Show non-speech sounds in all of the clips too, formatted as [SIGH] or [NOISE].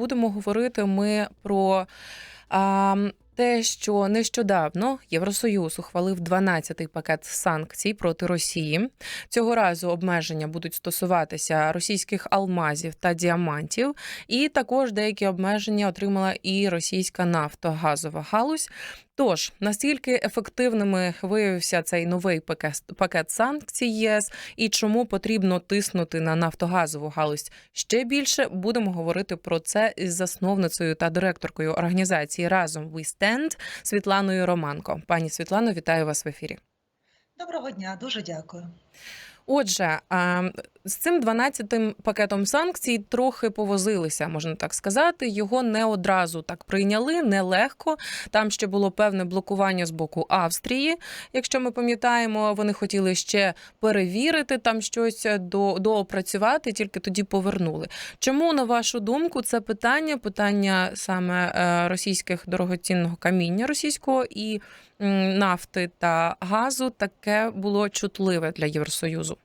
будемо говорити ми про а, те, що нещодавно Євросоюз ухвалив 12-й пакет санкцій проти Росії. Цього разу обмеження будуть стосуватися російських алмазів та діамантів, і також деякі обмеження отримала і російська нафтогазова галузь. Тож наскільки ефективними виявився цей новий пакет, пакет санкцій ЄС і чому потрібно тиснути на нафтогазову галузь ще більше, будемо говорити про це із засновницею та директоркою організації разом We Stand Світланою Романко. Пані Світлано, вітаю вас в ефірі. Доброго дня, дуже дякую. Отже, з цим 12-тим пакетом санкцій трохи повозилися, можна так сказати. Його не одразу так прийняли, нелегко. Там ще було певне блокування з боку Австрії. Якщо ми пам'ятаємо, вони хотіли ще перевірити там щось до, доопрацювати, тільки тоді повернули. Чому, на вашу думку, це питання, питання саме е, російських дорогоцінного каміння російського і нафти та газу, таке було чутливе для Євросоюзу?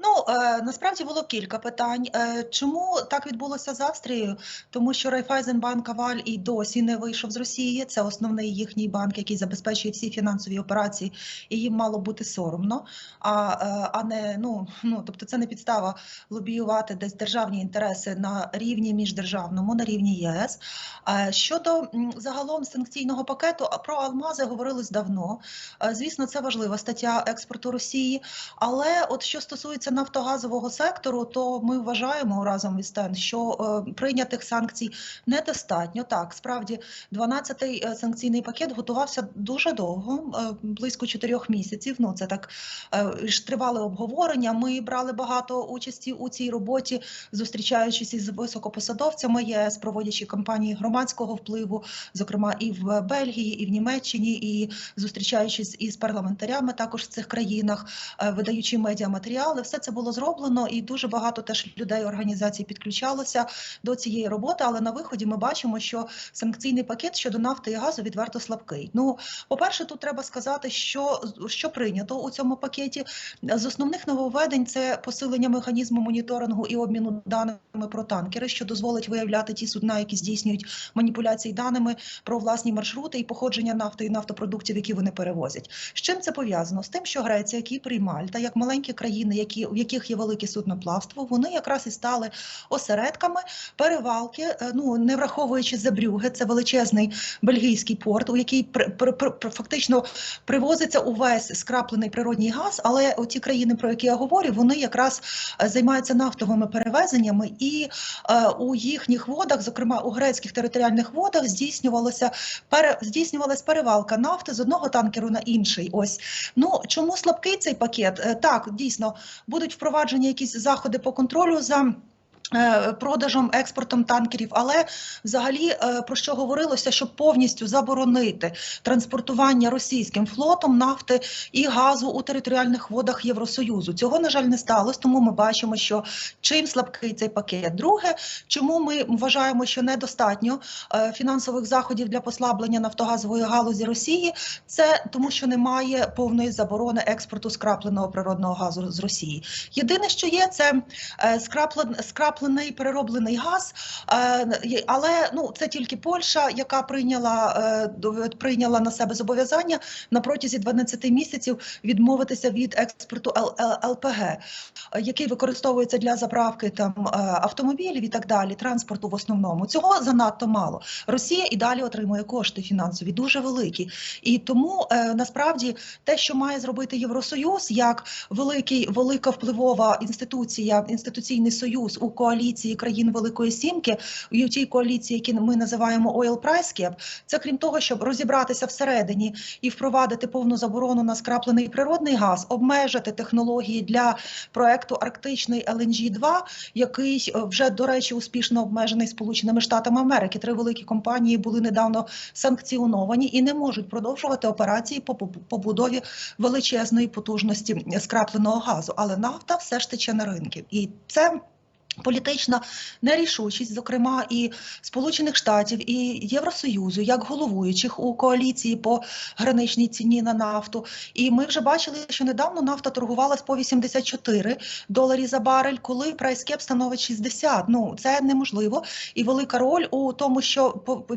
Ну е, насправді було кілька питань. Е, чому так відбулося з Австрією? Тому що Райфайзенбанк Аваль і досі не вийшов з Росії. Це основний їхній банк, який забезпечує всі фінансові операції, і їм мало бути соромно. А, е, а не ну ну тобто, це не підстава лобіювати десь державні інтереси на рівні міждержавному, на рівні ЄС. Щодо загалом санкційного пакету, про алмази говорилось давно. Звісно, це важлива стаття експорту Росії. Але от що стосується нафтогазового сектору, то ми вважаємо разом із ТЕН, що е, прийнятих санкцій недостатньо. Так, справді 12-й е, санкційний пакет готувався дуже довго, е, близько чотирьох місяців. Ну це так тривали обговорення. Ми брали багато участі у цій роботі, зустрічаючись із високопосадовцями ЄС, проводячи кампанії громадського впливу, зокрема і в Бельгії, і в Німеччині, і зустрічаючись із парламентарями також в цих країнах, видаючи медіаматеріали, все це було зроблено, і дуже багато теж людей організацій підключалося до цієї роботи. Але на виході ми бачимо, що санкційний пакет щодо нафти і газу відверто слабкий. Ну, по-перше, тут треба сказати, що, що прийнято у цьому пакеті. З основних нововведень це посилення механізму моніторингу і обміну даними про танкери, що дозволить виявляти ті судна, які здійснюють маніпуляції даними про власні маршрути і походження нафти і нафтопродуктів, які вони перевозять. З чим це пов'язано? З тим, що Греція, Кіпр і Мальта, як маленькі країни, які в яких є велике судноплавство, вони якраз і стали осередками перевалки. е, Ну не враховуючи Забрюге, це величезний бельгійський порт, у який при, при, при, фактично привозиться увесь скраплений природній газ. Але оті країни, про які я говорю, вони якраз е, займаються нафтовими перевезеннями, і е, у їхніх водах, зокрема у грецьких територіальних водах, здійснювалося пере, здійснювалась перевалка нафти з одного танкеру на інший. Ось ну чому слабкий цей пакет? Е, Так, дійсно будуть впроваджені якісь заходи по контролю за. Е, Продажем експортом танкерів, але взагалі е, про що говорилося, щоб повністю заборонити транспортування російським флотом нафти і газу у територіальних водах Євросоюзу. Цього на жаль не сталося, тому ми бачимо, що чим слабкий цей пакет. Друге, чому ми вважаємо, що недостатньо е, фінансових заходів для послаблення нафтогазової галузі Росії, це тому, що немає повної заборони експорту скрапленого природного газу з Росії. Єдине, що є, це скраплен, скраплений перероблений газ, е, але ну це тільки Польща, яка прийняла е, прийняла на себе зобов'язання на протязі 12 місяців відмовитися від експорту ЛПГ, який використовується для заправки там е, автомобілів і так далі, транспорту в основному. Цього занадто мало. Росія і далі отримує кошти фінансові, дуже великі. І тому насправді те, що має зробити Євросоюз, як великий, велика впливова інституція, інституційний союз у коаліції країн Великої Сімки, у тій коаліції, які ми називаємо Oil Price Cap, це крім того, щоб розібратися всередині і впровадити повну заборону на скраплений природний газ, обмежити технології для проекту Арктичний LNG 2 який е, вже до речі успішно обмежений Сполученими Штатами Америки. Три великі компанії були недавно санкціоновані і не можуть продовжувати операції по побу- побудові величезної потужності скрапленого газу. Але нафта все ж тече на ринки, і це Політична нерішучість, зокрема і Сполучених Штатів і Євросоюзу, як головуючих у коаліції по граничній ціні на нафту. І ми вже бачили, що недавно нафта торгувалась по 84 доларі за барель, коли прайскеп становить 60. Ну це неможливо. І велика роль у тому, що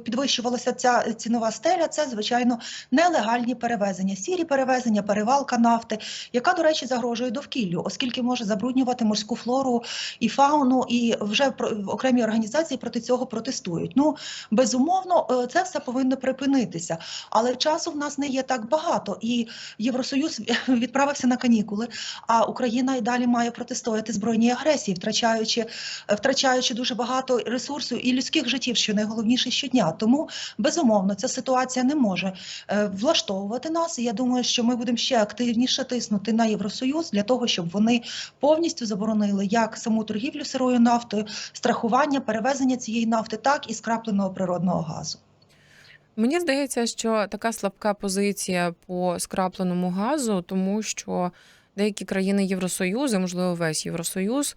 підвищувалася ця цінова стеля. Це звичайно нелегальні перевезення, сірі перевезення, перевалка нафти, яка, до речі, загрожує довкіллю, оскільки може забруднювати морську флору і фауну, і вже окремі організації проти цього протестують. Ну безумовно, е, це все повинно припинитися. Але часу в нас не є так багато, і Євросоюз [LAUGHS] відправився на канікули. А Україна і далі має протистояти збройній агресії, втрачаючи е, втрачаючи дуже багато ресурсу і людських життів, що найголовніше щодня. Тому безумовно ця ситуація не може е, влаштовувати нас. І я думаю, що ми будемо ще активніше тиснути на Євросоюз для того, щоб вони повністю заборонили як саму торгівлю сирою нафтою, страхування, перевезення цієї нафти, так і скрапленого природного газу. Мені здається, що така слабка позиція по скрапленому газу, тому що деякі країни Євросоюзу, можливо, весь Євросоюз,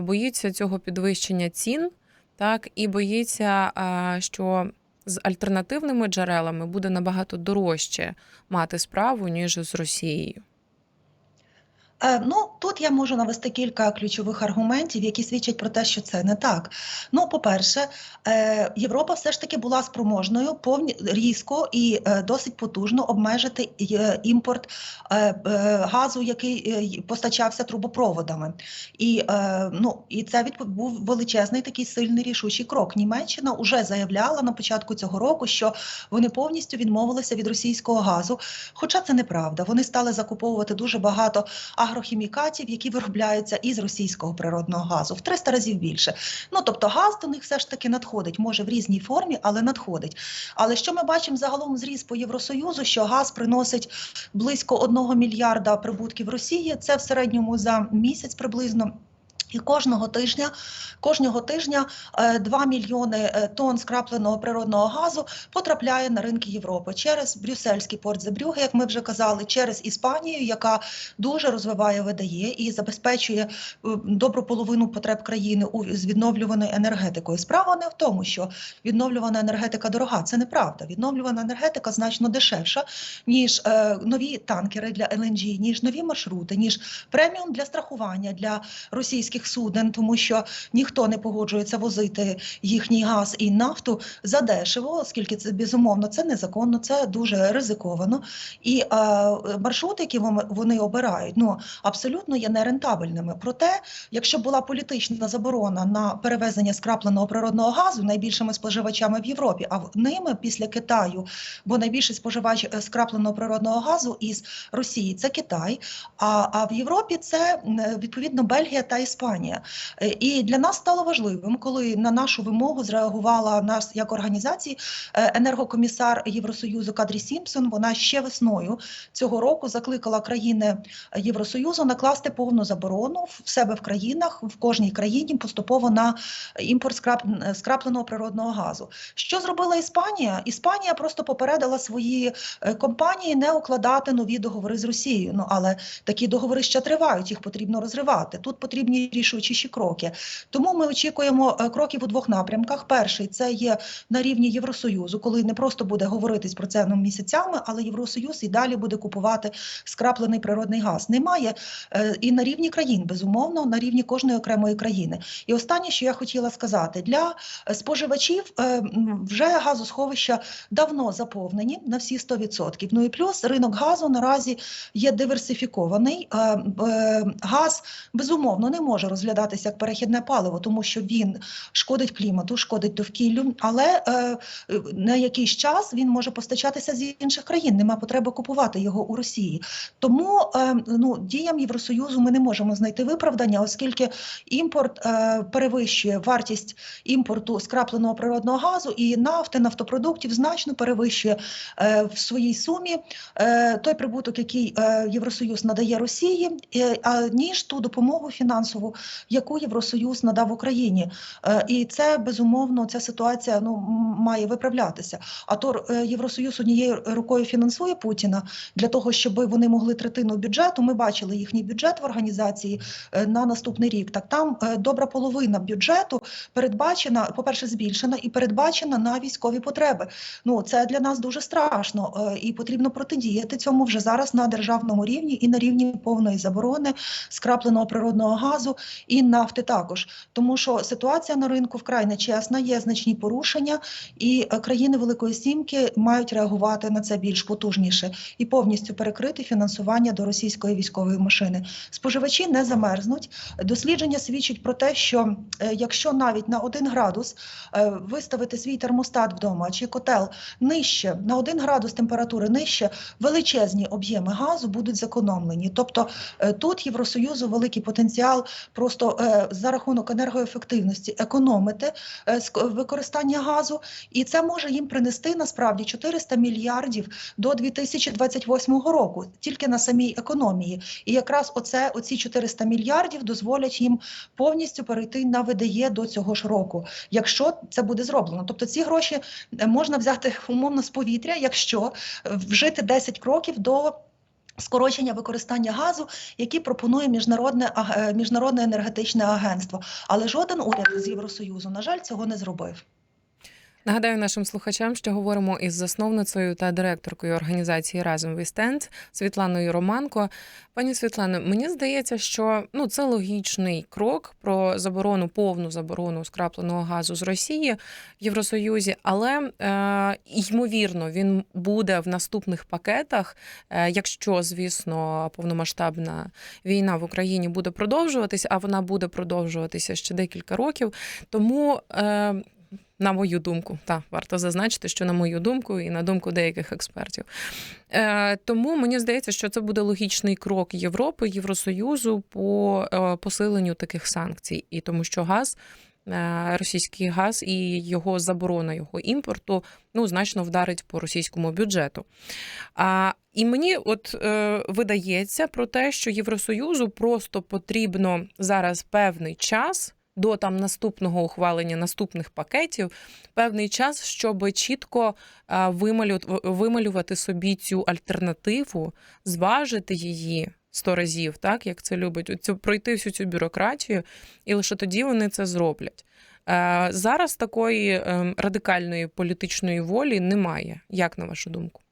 боїться цього підвищення цін, так і боїться, що з альтернативними джерелами буде набагато дорожче мати справу ніж з Росією. Е, Ну тут я можу навести кілька ключових аргументів, які свідчать про те, що це не так. Ну, по-перше, е, Європа все ж таки була спроможною повні різко і е, досить потужно обмежити імпорт газу, який постачався трубопроводами. І, ну, і це був величезний такий сильний рішучий крок. Німеччина вже заявляла на початку цього року, що вони повністю відмовилися від російського газу. Хоча це неправда. Вони стали закуповувати дуже багато агрохімікатів, які виробляються із російського природного газу в 300 разів більше. Ну тобто газ до них все ж таки надходить, може в різній формі, але надходить. Але що ми бачимо загалом зріз по Євросоюзу, що газ приносить близько 1 мільярда прибутків Росії. Це в середньому за місяць приблизно. І кожного тижня, кожного тижня е, 2 мільйони е, тонн скрапленого природного газу потрапляє на ринки Європи через Брюссельський порт Зебрюге, як ми вже казали, через Іспанію, яка дуже розвиває видає і забезпечує е, добру половину потреб країни з відновлюваною енергетикою. Справа не в тому, що відновлювана енергетика дорога. Це неправда. Відновлювана енергетика значно дешевша, ніж е, нові танкери для ЛНГ, ніж нові маршрути, ніж преміум для страхування для російських суден, тому що ніхто не погоджується возити їхній газ і нафту задешево, оскільки це безумовно це незаконно, це дуже ризиковано. І е, маршрути, які вони- обирають, ну абсолютно є нерентабельними. Проте, якщо була політична заборона на перевезення скрапленого природного газу найбільшими споживачами в Європі, а ними після Китаю, бо найбільший споживач е, скрапленого природного газу із Росії це Китай. А, а в Європі це відповідно Бельгія та Іспанія. Е, І для нас стало важливим, коли на нашу вимогу зреагувала нас як організації е, енергокомісар Євросоюзу Кадрі Сімпсон. Вона ще весною цього року закликала країни Євросоюзу накласти повну заборону в себе в країнах, в кожній країні поступово на імпорт скрап- скрапленого природного газу. Що зробила Іспанія? Іспанія просто попередила свої е, компанії не укладати нові договори з Росією. Ну але такі договори ще тривають, їх потрібно розривати. Тут потрібні рішучіші кроки. Тому ми очікуємо е, кроків у двох напрямках. Перший це є на рівні Євросоюзу, коли не просто буде говоритись про це ну, місяцями, але Євросоюз і далі буде купувати скраплений природний газ. Немає е, і на рівні країн, безумовно, на рівні кожної окремої країни. І останнє, що я хотіла сказати, для е, споживачів вже газосховища давно заповнені на всі 100%. Ну і плюс ринок газу наразі є диверсифікований. Газ безумовно не може розглядатися як перехідне паливо, тому що він шкодить клімату, шкодить довкіллю, але е, на якийсь час він може постачатися з інших країн. Нема потреби купувати його у Росії. Тому е, ну, діям Євросоюзу ми не можемо знайти виправдання, оскільки імпорт е, перевищує вартість імпорту скрапленого природного газу і нафти, нафтопродуктів значно перевищує е, в своїй сумі е, той прибуток, який е, Євросоюз надає Росії, е, а ніж ту допомогу фінансову, яку Євросоюз надав Україні. Е, І це безумовно ця ситуація ну має виправлятися. А то е, Євросоюз однією рукою фінансує Путіна для того, щоб вони могли третину бюджету. Ми бачили їхній бюджет в організації е, на наступний рік. Так там добра половина бюджету передбачена, по-перше, збільшена і передбачена на військові потреби. Ну це для нас дуже страшно, і потрібно протидіяти цьому вже зараз на державному рівні і на рівні повної заборони скрапленого природного газу і нафти також, тому що ситуація на ринку вкрай нечесна, є значні порушення, і е, країни Великої Сімки мають реагувати на це більш потужніше і повністю перекрити фінансування до російської військової машини. Споживачі не замерзнуть. Дослідження свідчить про те, що е, якщо навіть на 1 градус е, виставити свій термостат вдома чи котел нижче на 1 градус температури нижче, величезні об'єми газу будуть зекономлені. Тобто тут Євросоюзу великий потенціал просто е, за рахунок енергоефективності економити е, використання газу, і це може їм принести насправді 400 мільярдів до 2028 року тільки на самій економії. І якраз оце оці 400 мільярдів дозволять їм повністю перейти на ВДЄ до цього ж року, якщо це буде зроблено. Тобто ці гроші е, можна взяти умовно з повітря, якщо вжити 10 кроків до. Скорочення використання газу, які пропонує міжнародне міжнародне енергетичне агентство, але жоден уряд з Євросоюзу, на жаль, цього не зробив. Нагадаю нашим слухачам, що говоримо із засновницею та директоркою організації Разом Stand Світланою Романко. Пані Світлано, мені здається, що ну це логічний крок про заборону, повну заборону скрапленого газу з Росії в Євросоюзі, але е, ймовірно він буде в наступних пакетах, е, якщо звісно повномасштабна війна в Україні буде продовжуватися, а вона буде продовжуватися ще декілька років. Тому. Е, на мою думку, та варто зазначити, що на мою думку і на думку деяких експертів. Е, тому мені здається, що це буде логічний крок Європи, Євросоюзу по е, посиленню таких санкцій, і тому що газ. е, Російський газ і його заборона його імпорту ну значно вдарить по російському бюджету. А і мені от е, видається про те, що Євросоюзу просто потрібно зараз певний час до там наступного ухвалення наступних пакетів, певний час, щоб чітко е, вималювати собі цю альтернативу, зважити її. Сто разів, так як це любить, оцю пройти всю цю бюрократію, і лише тоді вони це зроблять. Е, зараз такої е, радикальної політичної волі немає. Як на вашу думку?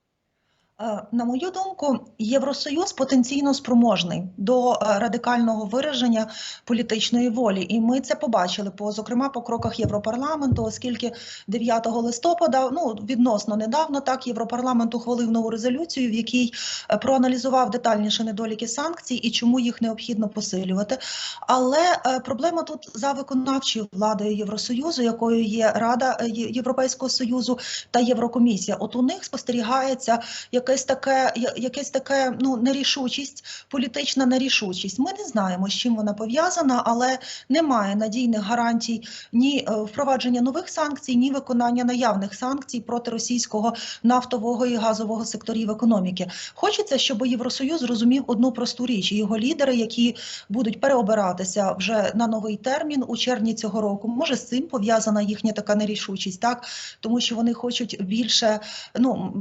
Е, На мою думку, Євросоюз потенційно спроможний до е, радикального вираження політичної волі, і ми це побачили по зокрема по кроках Європарламенту, оскільки 9 листопада, ну відносно недавно, так Європарламент ухвалив нову резолюцію, в якій е, проаналізував детальніше недоліки санкцій і чому їх необхідно посилювати. Але проблема тут за виконавчою владою Євросоюзу, якою є Рада Європейського союзу та Єврокомісія. От у них спостерігається якесь таке, якесь таке ну нерішучість, політична нерішучість. Ми не знаємо, з чим вона пов'язана, але немає надійних гарантій ні е, впровадження нових санкцій, ні виконання наявних санкцій проти російського нафтового і газового секторів економіки. Хочеться, щоб Євросоюз зрозумів одну просту річ. Його лідери, які будуть переобиратися вже на новий термін у червні цього року. Може, з цим пов'язана їхня така нерішучість, так тому що вони хочуть більше, ну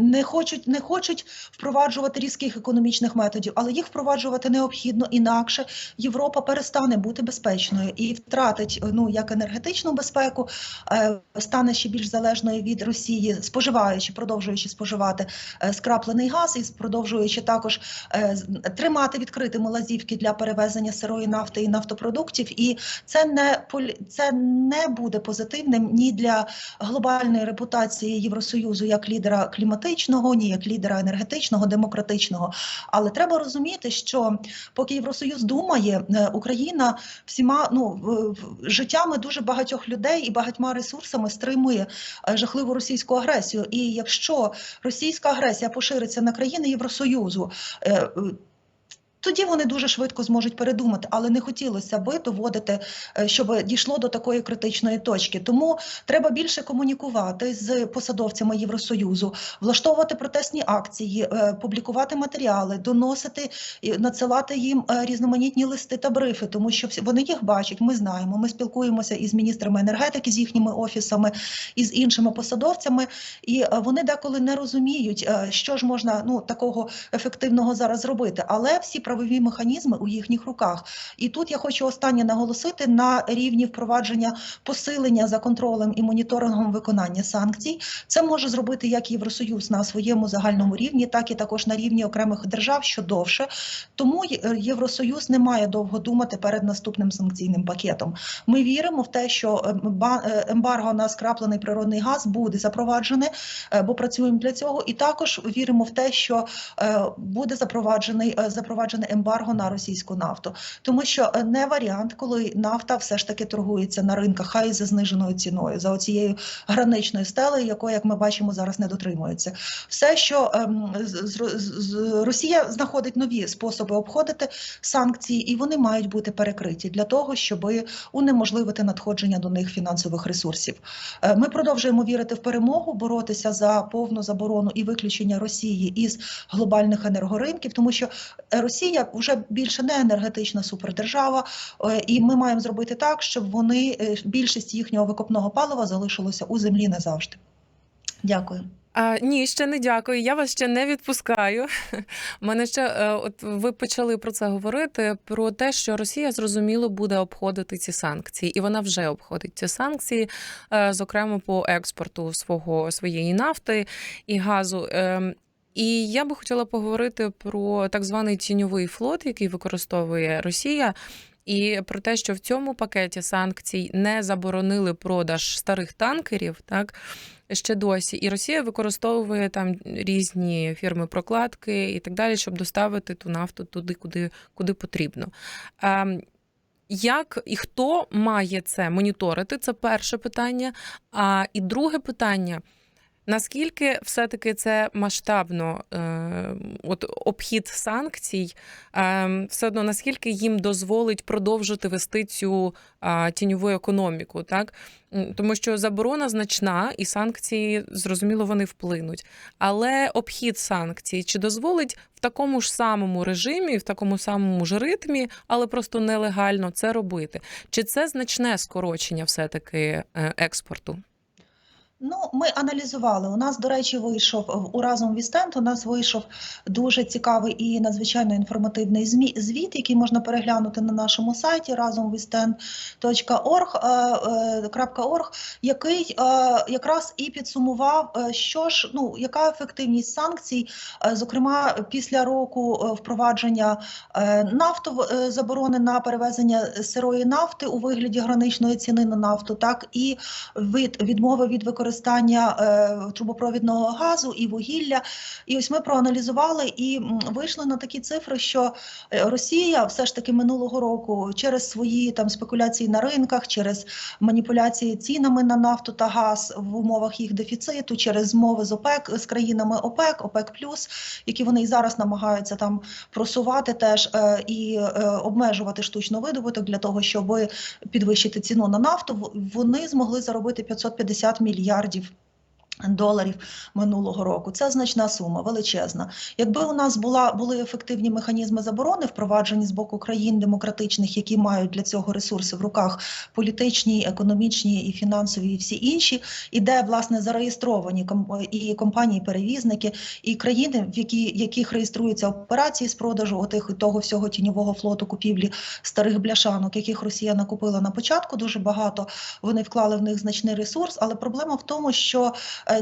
не хочуть, не хочуть впроваджувати різких економічних методів, але їх впроваджувати необхідно інакше. Європа перестане бути безпечною і втратить ну як енергетичну безпеку, е, стане ще більш залежною від Росії, споживаючи, продовжуючи споживати е, скраплений газ і продовжуючи також е, тримати відкритими лазівки для перевезення сирої нафти і нафтопродуктів. І це не це не буде позитивним ні для глобальної репутації Євросоюзу як лідера кліматичного, ні як лідера енергетичного, демократичного. Але треба розуміти, що поки Євросоюз думає, е, Україна всіма ну життями дуже багатьох людей і багатьма ресурсами стримує е, жахливу російську агресію. І якщо російська агресія пошириться на країни Євросоюзу. Тоді вони дуже швидко зможуть передумати, але не хотілося би доводити, е, щоб дійшло до такої критичної точки. Тому треба більше комунікувати з посадовцями Євросоюзу, влаштовувати протестні акції, е, публікувати матеріали, доносити надсилати їм е, різноманітні листи та брифи, тому що вони їх бачать. Ми знаємо. Ми спілкуємося із міністрами енергетики, з їхніми офісами і з іншими посадовцями, і вони деколи не розуміють, що ж можна ну такого ефективного зараз зробити. Але всі правові механізми у їхніх руках. І тут я хочу останнє наголосити на рівні впровадження посилення за контролем і моніторингом виконання санкцій. Це може зробити як Євросоюз на своєму загальному рівні, так і також на рівні окремих держав, що довше. Тому Євросоюз не має довго думати перед наступним санкційним пакетом. Ми віримо в те, що е, е, ембарго на скраплений природний газ буде запроваджене, е, бо працюємо для цього. І також віримо в те, що е, буде запроваджений е, ембарго на російську нафту, тому що е, не варіант, коли нафта все ж таки торгується на ринках, хай і за зниженою ціною, за оцією граничною стелею, якої, як ми бачимо, зараз не дотримується. Все, що ем, з- Росія знаходить нові способи обходити санкції, і вони мають бути перекриті для того, щоб унеможливити надходження до них фінансових ресурсів. Е, Ми продовжуємо вірити в перемогу, боротися за повну заборону і виключення Росії із глобальних енергоринків, тому що е, Росія вже більше не енергетична супердержава, е, і ми маємо зробити так, щоб вони е, більшість їхнього викопного палива залишилося у землі назавжди. Дякую. А, ні, ще не дякую. Я вас ще не відпускаю. Мене ще е, от ви почали про це говорити: про те, що Росія зрозуміло буде обходити ці санкції, і вона вже обходить ці санкції, зокрема по експорту свого своєї нафти і газу. І я би хотіла поговорити про так званий тіньовий флот, який використовує Росія. І про те, що в цьому пакеті санкцій не заборонили продаж старих танкерів, так ще досі. І Росія використовує там різні фірми прокладки і так далі, щоб доставити ту нафту туди, куди, куди потрібно. Ем, Як і хто має це моніторити? Це перше питання. А і друге питання. Наскільки все-таки це масштабно, е, от обхід санкцій, е, все одно наскільки їм дозволить продовжити вести цю тіньову економіку, так? Тому що заборона значна, і санкції, зрозуміло, вони вплинуть. Але обхід санкцій чи дозволить в такому ж самому режимі, в такому самому ж ритмі, але просто нелегально це робити? Чи це значне скорочення все-таки е, експорту? Ну, ми аналізували. У нас, до речі, вийшов у разом Вістент. У нас вийшов дуже цікавий і надзвичайно інформативний звіт, який можна переглянути на нашому сайті razomwithstand.org, який е, якраз і підсумував, е, що ж ну яка ефективність санкцій, е, зокрема після року е, впровадження е, е, заборони на перевезення сирої нафти у вигляді граничної ціни на нафту, так і від відмови від використання е, трубопровідного газу і вугілля. І ось ми проаналізували і вийшли на такі цифри, що е, Росія все ж таки минулого року через свої там спекуляції на ринках, через маніпуляції цінами на нафту та газ в умовах їх дефіциту, через змови з ОПЕК з країнами ОПЕК, ОПЕК які вони і зараз намагаються там просувати теж е, і е, обмежувати штучно видобуток для того, щоб підвищити ціну на нафту. Вони змогли заробити 550 мільярдів мільярдів. Доларів минулого року це значна сума, величезна. Якби у нас була були ефективні механізми заборони, впроваджені з боку країн демократичних, які мають для цього ресурси в руках політичні, економічні і фінансові, і всі інші, і де власне зареєстровані і компанії-перевізники, і країни, в які яких реєструються операції з продажу отих того всього тіньового флоту купівлі старих бляшанок, яких Росія накупила на початку дуже багато. Вони вклали в них значний ресурс, але проблема в тому, що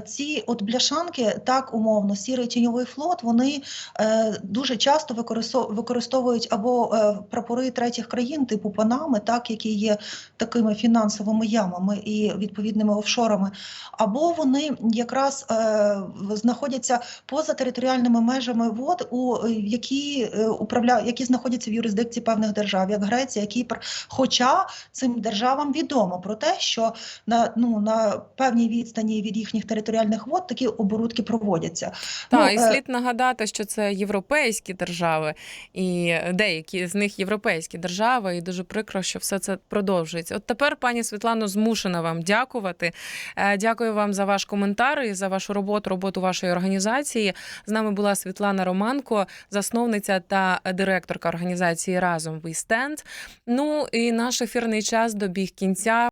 ці от бляшанки, так умовно, сірий тіньовий флот, вони е, дуже часто використо- використовують або е, прапори третіх країн, типу Панами, так які є такими фінансовими ямами і відповідними офшорами, або вони якраз е, знаходяться поза територіальними межами вод, у е, які е, управля... які знаходяться в юрисдикції певних держав, як Греція, Кіпр. Хоча цим державам відомо про те, що на ну на певній відстані від їхніх територіальних вод такі оборудки проводяться. Та Ну, і е, слід нагадати, що це європейські держави, і деякі з них європейські держави, і дуже прикро, що все це продовжується. От тепер, пані Світлано, змушена вам дякувати. Е, Дякую вам за ваш коментар і за вашу роботу, роботу вашої організації. З нами була Світлана Романко, засновниця та директорка організації Разом We Stand. Ну і наш ефірний час добіг кінця.